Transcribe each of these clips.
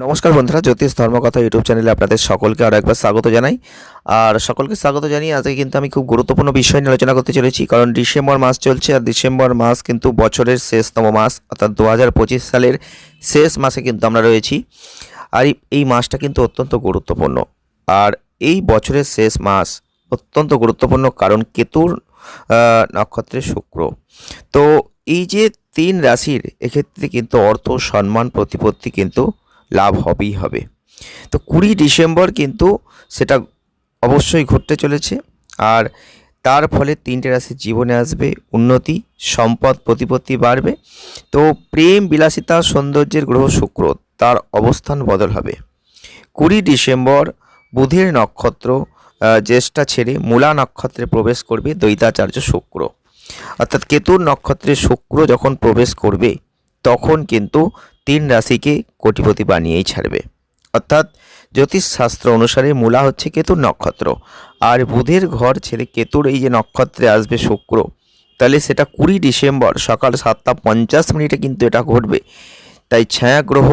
নমস্কার বন্ধুরা জ্যোতিষ ধর্মকথা ইউটিউব চ্যানেলে আপনাদের সকলকে আরও একবার স্বাগত জানাই। আর সকলকে স্বাগত জানিয়ে আজকে কিন্তু আমি খুব গুরুত্বপূর্ণ বিষয় নিয়ে আলোচনা করতে চলেছি কারণ ডিসেম্বর মাস চলছে আর ডিসেম্বর মাস কিন্তু বছরের শেষতম মাস অর্থাৎ দু হাজার পঁচিশ সালের শেষ মাসে কিন্তু আমরা রয়েছি। আর এই- মাসটা কিন্তু অত্যন্ত গুরুত্বপূর্ণ। আর এই বছরের শেষ মাস অত্যন্ত গুরুত্বপূর্ণ কারণ কেতুর আহ, নক্ষত্রের শুক্র। তো এই যে তিন রাশির এক্ষেত্রে কিন্তু অর্থ সম্মান প্রতিপত্তি কিন্তু লাভ হবেই হবে। তো কুড়ি ডিসেম্বর কিন্তু সেটা অবশ্যই ঘটতে চলেছে আর তার ফলে তিনটে রাশির জীবনে আসবে উন্নতি, সম্পদ, প্রতিপত্তি বাড়বে। তো প্রেম, বিলাসিতা, সৌন্দর্যের গ্রহ শুক্র তার অবস্থান বদল হবে। কুড়ি ডিসেম্বর বুধের নক্ষত্র জ্যেষ্ঠা ছেড়ে মূলা নক্ষত্রে প্রবেশ করবে দ্বৈতাচার্য শুক্র। অর্থাৎ কেতুর নক্ষত্রে শুক্র যখন প্রবেশ করবে তখন কিন্তু তিন রাশিকে কোটিপতি বানিয়েই ছাড়বে। অর্থাৎ জ্যোতিষশাস্ত্র অনুসারে মূলা হচ্ছে কেতুর নক্ষত্র। আর বুধের ঘর ছেড়ে কেতুর এই যে নক্ষত্রে আসবে শুক্র, তাহলে সেটা কুড়ি ডিসেম্বর সকাল সাতটা পঞ্চাশ মিনিটে কিন্তু এটা ঘটবে। তাই ছায়া গ্রহ,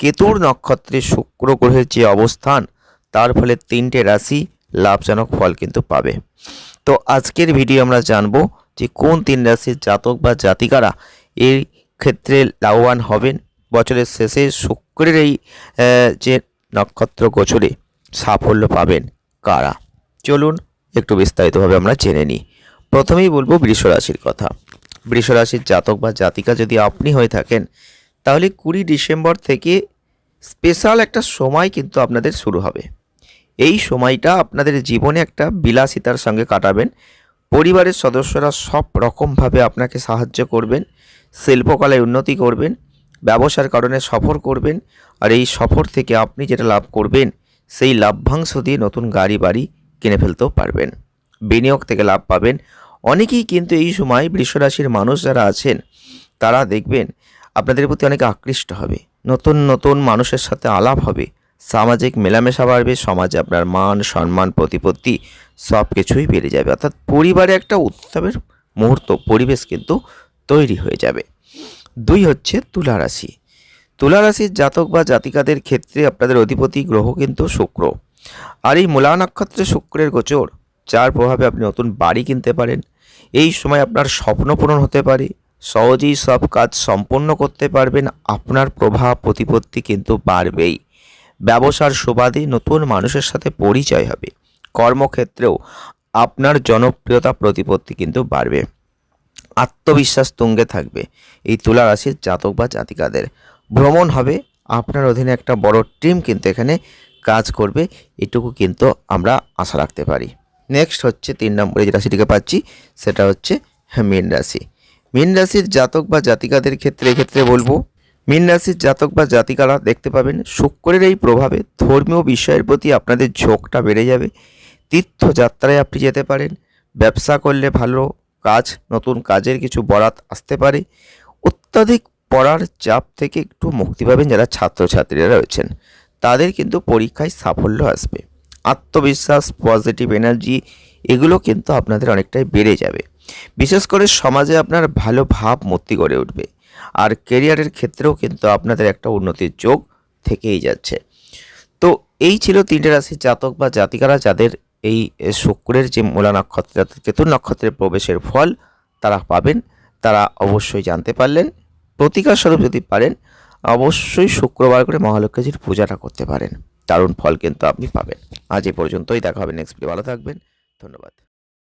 কেতুর নক্ষত্রে শুক্র গ্রহের যে অবস্থান, তার ফলে তিনটে রাশি লাভজনক ফল কিন্তু পাবে। তো আজকের ভিডিও আমরা জানব যে কোন তিন রাশির জাতক বা জাতিকারা এই ক্ষেত্রে লাভবান হবেন। বছরের শেষে শুক্রের এই যে নক্ষত্র গোচরে সাফল্য পাবেন কারা? চলুন একটু বিস্তারিতভাবে আমরা জেনে নিই। প্রথমেই বলব বৃষ রাশির কথা। বৃষ রাশির জাতক বা জাতিকা যদি আপনি হয়ে থাকেন, তাহলে কুড়ি ডিসেম্বর থেকে স্পেশাল একটা সময় কিন্তু আপনাদের শুরু হবে। এই সময়টা আপনাদের জীবনে একটা বিলাসিতার সঙ্গে কাটাবেন। পরিবারের সদস্যরা সব রকমভাবে আপনাকে সাহায্য করবেন, শিল্পকলায় উন্নতি করবেন, ব্যবসার কারণে সফর করবেন, আর এই সফর থেকে আপনি যেটা লাভ করবেন, সেই লাভ্যাংশ দিয়ে নতুন গাড়ি, বাড়ি কিনে ফেলতেও পারবেন। বিনিয়োগ থেকে লাভ পাবেন। অনেকেই কিন্তু এই সময় বৃষরাশির মানুষ যারা আছেন, তারা দেখবেন আপনাদের প্রতি অনেক আকৃষ্ট হবে। নতুন নতুন মানুষের সাথে আলাপ হবে। সামাজিক মেলামেশা বাড়বে, সমাজে আপনার মান, সম্মান, প্রতিপত্তি সব কিছুই বেড়ে যাবে। অর্থাৎ পরিবারে একটা উৎসবের মুহূর্ত, পরিবেশ কিন্তু তৈরি হয়ে যাবে। দুই হচ্ছে তুলা রাশি তুলা রাশির জাতক বা জাতিকাদের ক্ষেত্রে আপনাদের অধিপতি গ্রহ কিন্তু শুক্র। আর এই মূলা নক্ষত্রে শুক্রের গোচর, যার প্রভাবে আপনি নতুন বাড়ি কিনতে পারেন। এই সময় আপনার স্বপ্ন পূরণ হতে পারে। সহজেই সব কাজ সম্পন্ন করতে পারবেন। আপনার প্রভাব, প্রতিপত্তি কিন্তু বাড়বেই। ব্যবসার সুবাদে নতুন মানুষের সাথে পরিচয় হবে। কর্মক্ষেত্রেও আপনার জনপ্রিয়তা প্রতিপত্তি কিন্তু বাড়বে। আত্মবিশ্বাস তুঙ্গে থাকবে এই তুলা রাশির জাতক বা জাতিকাদের। ভ্রমণ হবে, আপনার অধীনে একটা বড় টিম কিন্তু এখানে কাজ করবে, এটুকু কিন্তু আমরা আশা রাখতে পারি। নেক্সট হচ্ছে তিন নম্বরে যে রাশিটিকে পাচ্ছি, সেটা হচ্ছে মীন রাশি। মীন রাশির জাতক বা জাতিকাদের ক্ষেত্রে এক্ষেত্রে বলব, মীন রাশির জাতক বা জাতিকারা দেখতে পাবেন শুক্রের এই প্রভাবে ধর্মীয় বিষয়ের প্রতি আপনাদের ঝোঁকটা বেড়ে যাবে। তীর্থযাত্রায় আপনি যেতে পারেন। ব্যবসা করলে ভালো কাজ, নতুন কাজের কিছু বরাত আসতে পারে। অত্যাধিক পড়ার চাপ থেকে একটু মুক্তি পাবেন যারা ছাত্রছাত্রীরা রয়েছেন। তাদের কিন্তু পরীক্ষায় সাফল্য আসবে। আত্মবিশ্বাস পজিটিভ এনার্জি এগুলো কিন্তু আপনাদের অনেকটাই বেড়ে যাবে। বিশেষ করে সমাজে আপনার ভালো ভাবমূর্তি গড়ে উঠবে। আর কেরিয়ারের ক্ষেত্রেও কিন্তু আপনাদের একটা উন্নতির যোগ থেকেই যাচ্ছে। তো এই ছিল তিনটে রাশির জাতক বা জাতিকারা যাদের এই শুক্রের যে মূলা নক্ষত্র, অর্থাৎ কেতুর নক্ষত্রের প্রবেশের ফল তারা পাবেন। তারা অবশ্যই জানতে পারলেন। প্রতিকার স্বরূপ যদি পারেন, অবশ্যই শুক্রবার করে মহালক্ষ্মীজির পূজাটা করতে পারেন। দারুণ ফল কিন্তু আপনি পাবেন। আজ এ পর্যন্তই। দেখা হবে নেক্সট ভিডিও ভালো থাকবেন। ধন্যবাদ।